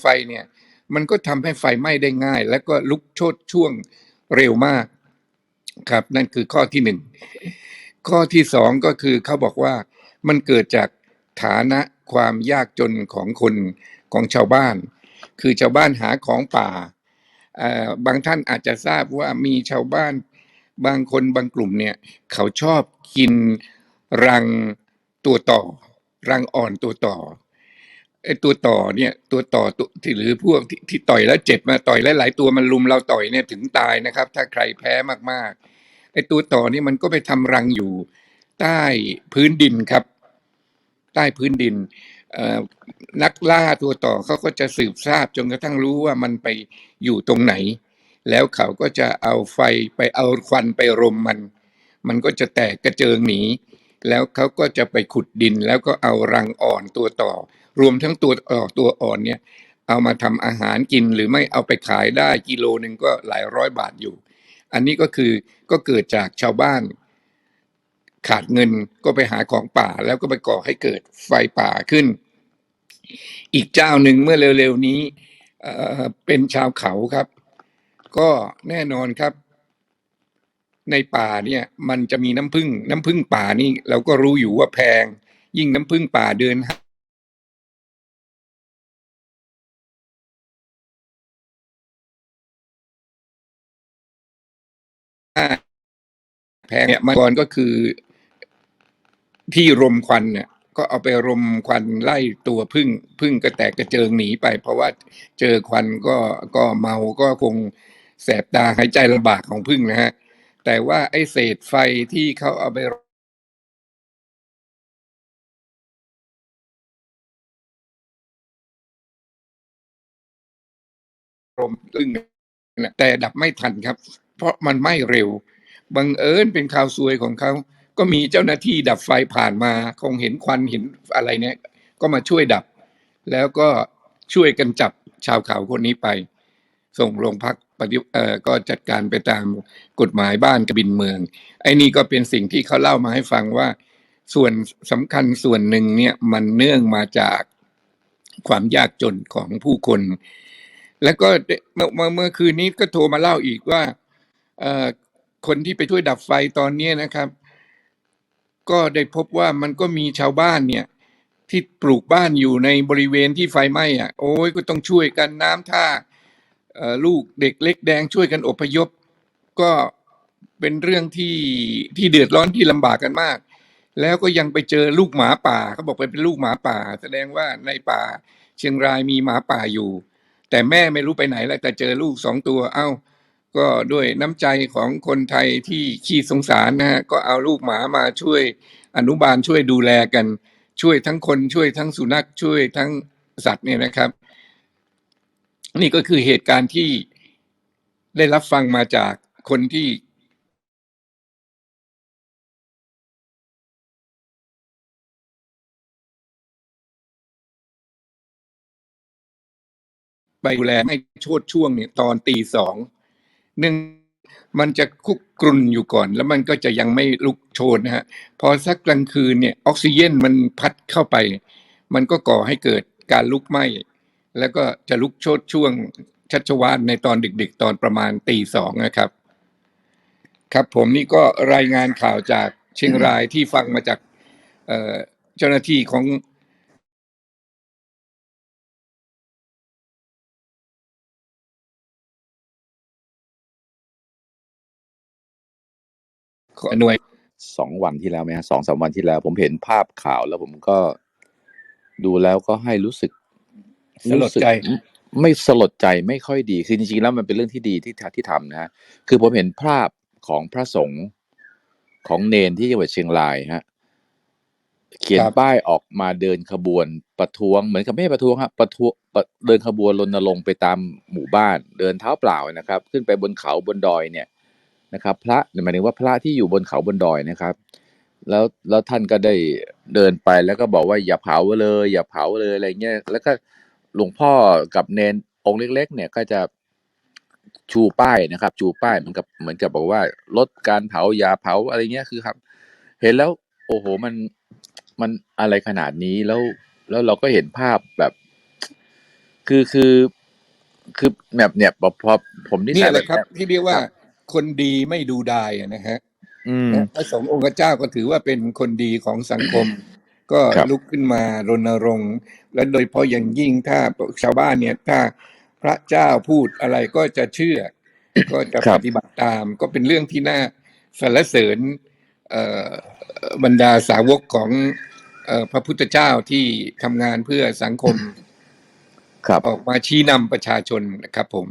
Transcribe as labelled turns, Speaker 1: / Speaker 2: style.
Speaker 1: ไฟเนี่ยมันก็ทำให้ไฟไหม้ได้ง่าย และก็ลุกโชนช่วงเร็วมากครับ นั่นคือข้อที่หนึ่งข้อที่สองก็คือเขาบอกว่ามันเกิดจากฐานะความยากจนของคนของชาวบ้าน คือชาวบ้านหาของป่าเอ่อบางท่านอาจจะทราบว่ามีชาวบ้านบางคนบางกลุ่มเนี่ย เขาชอบกินรังตัวต่อ รังอ่อนตัวต่อ ไอ้ตัวต่อเนี่ยตัวต่อตัวที่หรือพวกที่ที่ต่อยแล้วเจ็บมาต่อยหลายๆตัวมันลุมเราต่อยเนี่ยถึงตายนะครับ ถ้าใครแพ้มากๆไอ้ตัวต่อนี่มันก็ไปทำรังอยู่ ใต้พื้นดินครับ ใต้พื้นดินนักล่าตัวต่อเขาก็จะสืบทราบจนกระทั่งรู้ว่ามันไปอยู่ตรงไหน แล้วเขาก็จะเอาไฟไปเอาควันไปรมมัน มันก็จะแตกกระเจิงหนีแล้วเขาก็จะไปขุดดินแล้วก็เอารังอ่อนตัวต่อ รวมทั้งตัวอ่อตัวอ่อนเนี่ยเอามาทำอาหารกินหรือไม่เอาไปขายได้กิโลหนึ่งก็หลายร้อยบาทอยู่ อันนี้ก็คือก็เกิดจากชาวบ้าน ขาดเงินก็ไปหาของป่าแล้วก็ไปก่อให้เกิดไฟป่าขึ้น อีกเจ้าหนึ่งเมื่อเร็วๆนี้เเป็นชาวเขาครับ ก็แน่นอนครับ ในป่าเนี่ย มันจะมีน้ำผึ้งน้ำผึ้งป่านี่เราก็รู้อยู่ว่าแพง ยิ่งน้ำผึ้งป่าเดิน แพงเนี่ยมันก่อนก็คือที่รมควันเนี่ยก็เอาไปรมควันไล่ตัวพึ่งพึ่งก็แตกกระเจิงหนีไป เพราะว่าเจอควันก็ก็เมาก็คงแสบตาหายใจลำบากของพึ่งนะฮะ แต่ว่าไอ้เศษไฟที่เขาเอาไปรมพึ่งแต่ดับไม่ทันครับ เพราะมันไหม้เร็ว บังเอิญเป็นข่าวซวยของเขา ก็มีเจ้าหน้าที่ดับไฟผ่านมา คงเห็นควันเห็นอะไรเนี่ย ก็มาช่วยดับ แล้วก็ช่วยกันจับชาวเขาคนนี้ไป ส่งโรงพักปฏิเอ่อก็จัดการไปตามกฎหมายบ้านกบินเมือง ไอ้นี่ก็เป็นสิ่งที่เขาเล่ามาให้ฟังว่า ส่วนสำคัญส่วนหนึ่งเนี่ยมันเนื่องมาจากความยากจนของผู้คน แล้วก็เมื่อเมื่อคืนนี้ก็โทรมาเล่าอีกว่า คนที่ไปช่วยดับไฟตอนนี้นะครับ ก็ได้พบว่ามันก็มีชาวบ้านเนี่ย ที่ปลูกบ้านอยู่ในบริเวณที่ไฟไหม้อะ โอ้ยก็ต้องช่วยกันน้ำท่าลูกเด็กเล็กแดงช่วยกันอพยพ ก็เป็นเรื่องที่ที่เดือดร้อนที่ลำบากกันมาก แล้วก็ยังไปเจอลูกหมาป่าเขาบอกไปเป็นลูกหมาป่า แสดงว่าในป่าเชียงรายมีหมาป่าอยู่ แต่แม่ไม่รู้ไปไหนแล้วแต่เจอลูกสองตัวเอ้า ก็ด้วยน้ำใจของคนไทยที่ขี้สงสารนะฮะก็เอาลูกหมามาช่วยอนุบาลช่วยดูแลกัน ช่วยทั้งคนช่วยทั้งสุนัขช่วยทั้งสัตว์เนี่ยนะครับ นี่ก็คือเหตุการณ์ที่ได้รับฟังมาจากคนที่ไปดูแลให้โชดช่วงเนี่ยตอนตีสอง หนึ่งมันจะคุกกรุ่นอยู่ก่อน แล้วมันก็จะยังไม่ลุกโชนนะฮะพอสักกลางคืนเนี่ยออกซิเจนมันพัดเข้าไป มันก็ก่อให้เกิดการลุกไหม้แล้วก็จะลุกโชดช่วงชัชวานในตอนดึก ๆ ตอนประมาณตีสองนะครับ ครับผมนี่ก็รายงานข่าวจากเชียงรายที่ฟังมาจากเจ้าหน้าที่ของ หน่วย
Speaker 2: สองวันที่แล้วไหมฮะสองสามวันที่แล้ว ผมเห็นภาพข่าวแล้วผมก็ดูแล้วก็ให้รู้สึก
Speaker 1: สลดใจ
Speaker 2: รู้สึกไม่สลดใจไม่ค่อยดี คือจริงๆแล้วมันเป็นเรื่องที่ดีที่ทที่ทำนะฮะคือผมเห็นภาพของพระสงฆ์ของเนนที่จังหวัดเชียงรายฮะเขียน
Speaker 1: ครับ
Speaker 2: ป้ายออกมาเดินขบวนประท้วงเหมือนกับไม่ใช่ประท้วงฮะประท้วงประเดินขบวนรณรงค์ไปตามหมู่บ้าน เดินเท้าเปล่านะครับ ขึ้นไปบนเขาบนดอยเนี่ย นะครับ พระหมายถึงว่าพระที่อยู่บนเขาบนดอยนะครับ แล้วแล้วท่านก็ได้เดินไปแล้วก็บอกว่าอย่าเผาเลย อย่าเผาเลยอะไรเงี้ยแล้วก็หลวงพ่อกับเนนองค์เล็ก ๆ เนี่ยก็จะชูป้ายนะครับ ชูป้ายเหมือนกับเหมือนกับบอกว่าลดการเผาอย่าเผาอะไรเงี้ยคือครับ เห็นแล้วโอ้โหมันมันอะไรขนาดนี้แล้วแล้วเราก็เห็นภาพแบบ คือคือคือแบบเนี่ยพอพอผมนิ
Speaker 1: เนี่
Speaker 2: สั
Speaker 1: ย
Speaker 2: ย
Speaker 1: แหละครับ
Speaker 2: เย
Speaker 1: ที่เรียกว่า
Speaker 2: ครับ
Speaker 1: คนดีไม่ดูดายอะนะฮะ
Speaker 2: อืม
Speaker 1: นะพระสงฆ์องค์เจ้าก็ถือว่าเป็นคนดีของสังคม ก็
Speaker 2: ครับ
Speaker 1: ลุกขึ้นมารณรงค์และโดยเฉพาะอย่างยิ่งถ้าชาวบ้านเนี่ย ถ้าพระเจ้าพูดอะไรก็จะเชื่อ ก็จะ
Speaker 2: ครั
Speaker 1: ป
Speaker 2: บ
Speaker 1: ฏิบัติตาม ก็เป็นเรื่องที่น่าสรรเสริญเอ่อบรรดาสาวกของเอ่อพระพุทธเจ้าที่ทำงานเพื่อสังคม
Speaker 2: ครับ
Speaker 1: ออกมาชี้นำประชาชนนะครับผม